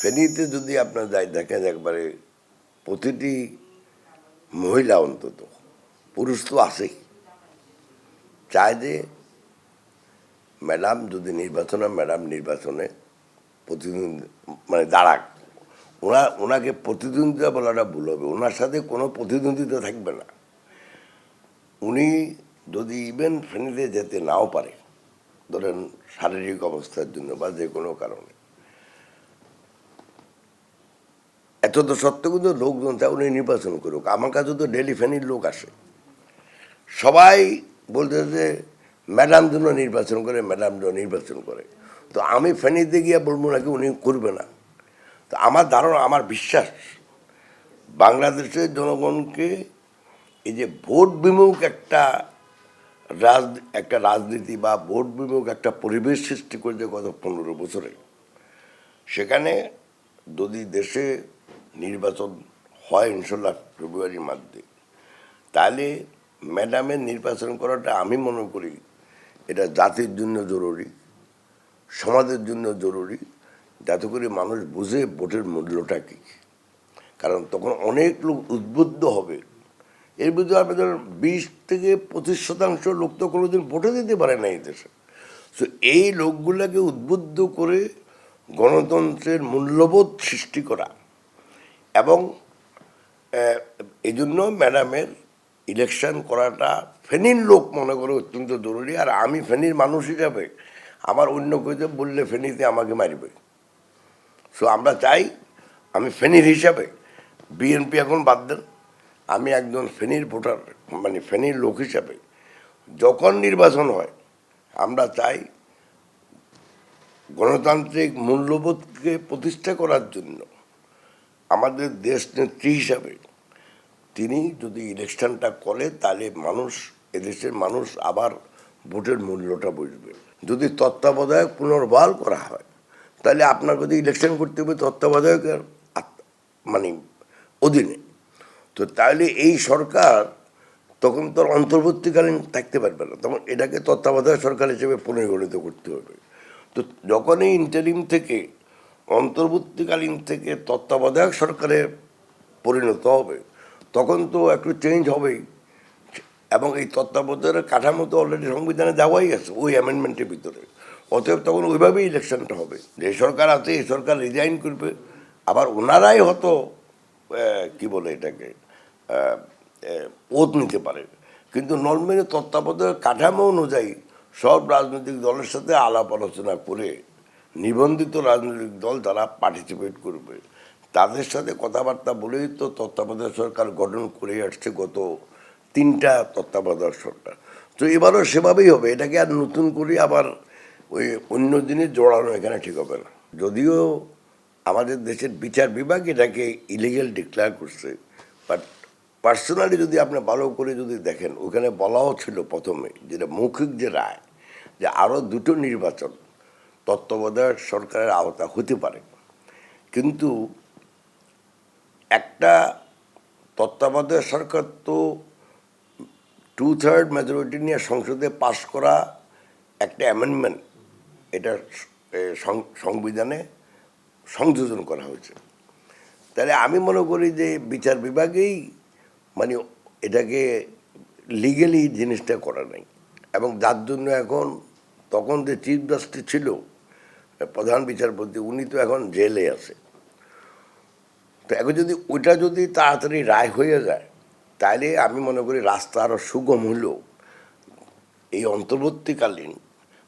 ফেনীতে যদি আপনার যাই দেখেন একবারে প্রতিটি মহিলা অন্তত, পুরুষ তো আছেই। চায় যে ম্যাডাম যদি নির্বাচনে ম্যাডাম নির্বাচনে প্রতিদ্বন্দ্বী মানে দাঁড়াক। ওনা ওনাকে প্রতিদ্বন্দ্বিতা বলাটা ভুল হবে। ওনার সাথে কোনো প্রতিদ্বন্দ্বিতা থাকবে না। উনি যদি ইভেন ফ্রেন্ডে যেতে নাও পারে, ধরেন শারীরিক অবস্থার জন্য বা যে কোনো কারণে এত তো সত্ত্বেও কিন্তু লোকজন তা উনি নির্বাচন করুক। আমার কাছে তো ডেলি ফ্যানির লোক আসে। সবাই বলতে যে, ম্যাডাম জন্য নির্বাচন করে, ম্যাডাম জন্য নির্বাচন করে। তো আমি ফেনীতে গিয়ে বলব নাকি উনি করবে না। তো আমার ধারণা, আমার বিশ্বাস, বাংলাদেশের জনগণকে এই যে ভোট বিমুখ একটা রাজ, একটা রাজনীতি বা ভোট বিমুখ একটা পরিবেশ সৃষ্টি করেছে গত পনেরো বছরে। সেখানে যদি দেশে নির্বাচন হয় ইনশাল্লাহ ফেব্রুয়ারির মধ্যে। তাহলে ম্যাডামের নির্বাচন করাটা আমি মনে করি এটা জাতির জন্য জরুরি, সমাজের জন্য জরুরি, যাতে করে মানুষ বুঝে ভোটের মূল্যটা কী। কারণ তখন অনেক লোক উদ্বুদ্ধ হবে। এর ভিতরে আপনাদের বিশ থেকে পঁচিশ শতাংশ লোক তো কোনোদিন ভোটে দিতে পারে না এই দেশে। তো এই লোকগুলোকে উদ্বুদ্ধ করে গণতন্ত্রের মূল্যবোধ সৃষ্টি করা এবং আহ, এই জন্য ম্যাডামের ইলেকশন করাটা ফেনীর লোক মনে করে অত্যন্ত জরুরি। আর আমি ফেনীর মানুষ হিসাবে আমার অন্য কেউ বললে ফেনীতে আমাকে মারবে। সো আমরা চাই আমি ফেনীর হিসাবে বিএনপি এখন বাদ দেন। আমি একজন ফেনীর ভোটার মানে ফেনীর লোক হিসাবে যখন নির্বাচন হয় আমরা চাই গণতান্ত্রিক মূল্যবোধকে প্রতিষ্ঠা করার জন্য আমাদের দেশ নেত্রী হিসাবে তিনি যদি ইলেকশনটা করে, তাহলে মানুষ, এদেশের মানুষ আবার ভোটের মূল্যটা বুঝবে। যদি তত্ত্বাবধায়ক পুনর্বহাল করা হয়, তাহলে আপনার যদি ইলেকশন করতে হবে তত্ত্বাবধায়কের মানে অধীনে। তো তাহলে এই সরকার তখন তো অন্তর্বর্তীকালীন থাকতে পারবে না। তখন এটাকে তত্ত্বাবধায়ক সরকার হিসেবে পুনর্গঠিত করতে হবে। তো যখন এই ইন্টারিম থেকে অন্তর্বর্তীকালীন থেকে তত্ত্বাবধায়ক সরকারে পরিণত হবে, তখন তো একটু চেঞ্জ হবেই। এবং এই তত্ত্বাবধায়কের কাঠামো তো অলরেডি সংবিধানে দেওয়াই আছে ওই অ্যামেন্ডমেন্টের ভিতরে। অতএব তখন ওইভাবেই ইলেকশনটা হবে। যে সরকার আছে, এই সরকার রিজাইন করবে, আবার ওনারাই হয়তো কি বলে এটাকে ওত নিতে পারে। কিন্তু নর্মালি তত্ত্বাবধায়ক কাঠামো অনুযায়ী সব রাজনৈতিক দলের সাথে আলাপ আলোচনা করে নিবন্ধিত রাজনৈতিক দল যারা পার্টিসিপেট করবে, তাদের সাথে কথাবার্তা বলেই তো তত্ত্বাবধায়ক সরকার গঠন করে আসছে গত তিনটা তত্ত্বাবধায়ক সরকার। তো এবারও সেভাবেই হবে, এটাকে আর নতুন করে আবার ওই অন্য জিনিস জোড়ানো এখানে ঠিক হবে না। যদিও আমাদের দেশের বিচার বিভাগ এটাকে ইলিগেল ডিক্লেয়ার করছে বাট পার্সোনালি যদি আপনি ভালো করে যদি দেখেন, ওখানে বলাও ছিল প্রথমে, যেটা মৌখিক যে রায়, যে আরও দুটো নির্বাচন তত্ত্বাবধায়ক সরকারের আওতা হতে পারে। কিন্তু একটা তত্ত্বাবধায়ক সরকার তো টু থার্ড মেজরিটি নিয়ে সংসদে পাশ করা একটা অ্যামেন্ডমেন্ট এটা সংবিধানে সংযোজন করা হয়েছে। তাহলে আমি মনে করি যে বিচার বিভাগেই মানে এটাকে লিগেলি জিনিসটা করা নাই। এবং যার জন্য এখন তখন যে চিফ জাস্টিস ছিল, প্রধান বিচারপতি, উনি তো এখন জেলে আছে। তো এখন যদি ওইটা যদি তাড়াতাড়ি রায় হয়ে যায় তাহলে আমি মনে করি রাস্তা আরও সুগম হলেও এই অন্তর্বর্তীকালীন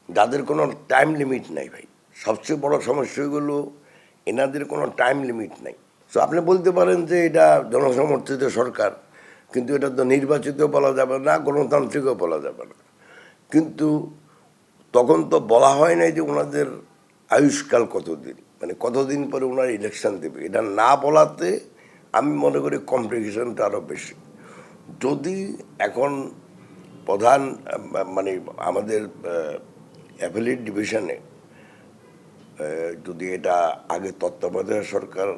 যাদের কোনো টাইম লিমিট নাই ভাই, সবচেয়ে বড় সমস্যা হলো এনাদের কোনো টাইম লিমিট নাই। তো আপনি বলতে পারেন যে এটা জনসমর্থিত সরকার, কিন্তু এটা তো নির্বাচিত বলা যাবে না, গণতান্ত্রিকও বলা যাবে না। কিন্তু তখন তো বলা হয় নাই যে ওনাদের আয়ুষ্কাল কতদিন। মানে কতদিন পরে ওনার ইলেকশন দেবে। এটা না বলাতে আমি মনে করি কমপ্লিকেশনটা আরও বেশি। যদি এখন প্রধান মানে আমাদের অ্যাফিলিয়েট ডিভিশনে যদি এটা আগে তত্ত্বাবধায়ক সরকার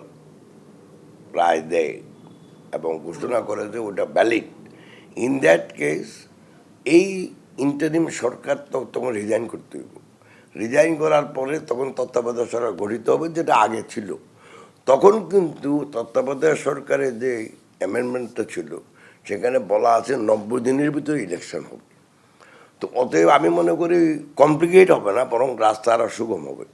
রায় দেয় এবং ঘোষণা করে যে ওটা ভ্যালিড ইন দ্যাট কেস এই ইন্টারিম সরকার তো তখন রিজাইন করতে হইব রিজাইন করার পরে তখন তত্ত্বাবধায়ক সরকার গঠিত হবে, যেটা আগে ছিল। তখন কিন্তু তত্ত্বাবধায়ক সরকারের যে অ্যামেন্ডমেন্টটা ছিল, সেখানে বলা আছে নব্বই দিনের ভিতরে ইলেকশন হবে। তো অতএব আমি মনে করি কমপ্লিকেট হবে না, বরং রাস্তা আরও সুগম হবে।